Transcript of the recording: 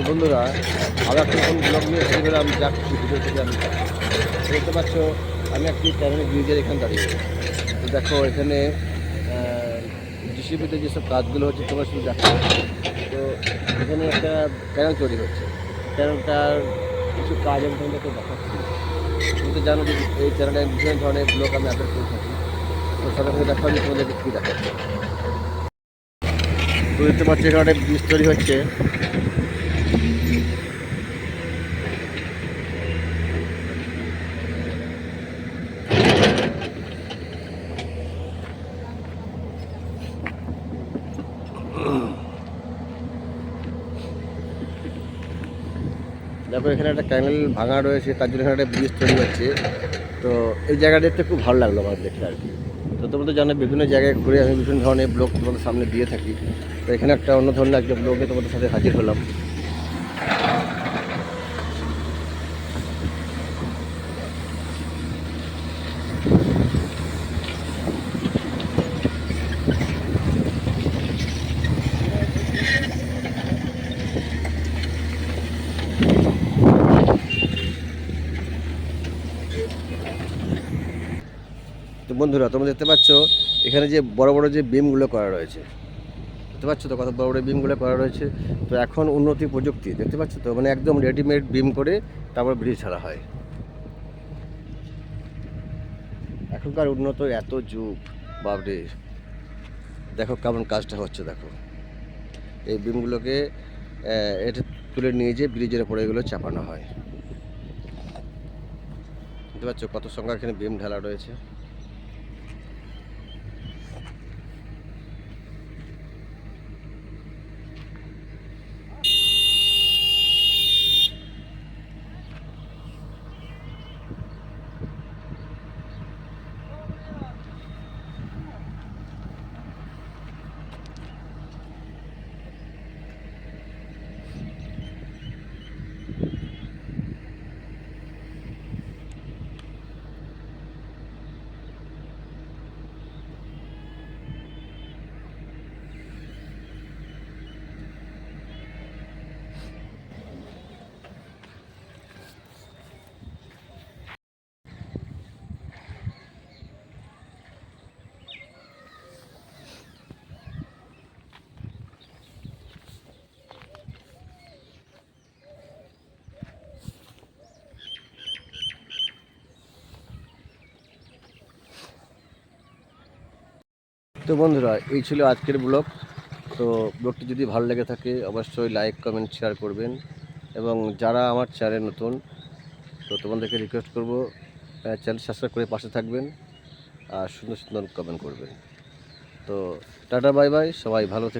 তো বন্ধুরা, আবার একটা নতুন ব্লগ নিয়ে এসে গেলাম যাক ভিডিও থেকে আমি দেখতে পাচ্ছ, আমি একটি ক্যামেরা ব্রিজের এখানে দাঁড়িয়ে। তো দেখো, এখানে ডিসিপিতে যেসব কাজগুলো হচ্ছে, তোমরা শুধু দেখো। তো এখানে একটা ক্যানেল তৈরি হচ্ছে। ক্যানেলটার কিছু কাজ আমি তোমাদেরকে দেখাচ্ছি। তুমি তো জানো যে এই চ্যানেলে বিভিন্ন ধরনের ব্লগ আমি আপলোড করে থাকি। তো সাথে দেখো, আমি তোমাদেরকে কী দেখাচ্ছি। তো দেখতে পাচ্ছি, এখানে ব্রিজ তৈরি হচ্ছে। দেখো, এখানে একটা ক্যানেল ভাঙা রয়েছে, তার জন্য এখানে একটা ব্রিজ তৈরি হচ্ছে। তো এই জায়গাটা দেখতে খুব ভালো লাগল আমার দেখে আর কি। তো তোমরা তো জানো, বিভিন্ন জায়গায় ঘুরে আমি বিভিন্ন ধরনের ব্লগ তোমাদের সামনে দিয়ে থাকি। তো এখানে একটা অন্য ধরনের একটা ব্লগে তোমাদের সাথে হাজির হলাম। বন্ধুরা, তোমরা দেখতে পাচ্ছ, এখানে যে বড় বড় যে বিমগুলো করা রয়েছে। দেখতে পাচ্ছ তো কত বড় বড় বিমগুলো করা রয়েছে? তো এখন উন্নতি প্রযুক্তি, দেখতে পাচ্ছ তো? মানে একদম রেডিমেড বিম করে তারপর ব্রিজ ছাড়া হয়। এখনকার উন্নত এত যুগ বাবরে দেখো কেমন কাজটা হচ্ছে, দেখো। এই বিমগুলোকে এটা তুলে নিয়ে যেয়ে ব্রিজের উপরে এগুলো চাপানো হয়। দেখতে পাচ্ছ কত সংখ্যা এখানে বিম ঢালা রয়েছে। তো বন্ধুরা, এই ছিল আজকের ব্লগ। তো ব্লগটি যদি ভালো লেগে থাকে, অবশ্যই লাইক, কমেন্ট, শেয়ার করবেন। এবং যারা আমার চ্যানেল নতুন, তো তোমাদেরকে রিকোয়েস্ট করব চ্যানেল সাবস্ক্রাইব করে পাশে থাকবেন আর সুন্দর সুন্দর কমেন্ট করবেন। তো টাটা বাই বাই সবাই ভালো থেকো।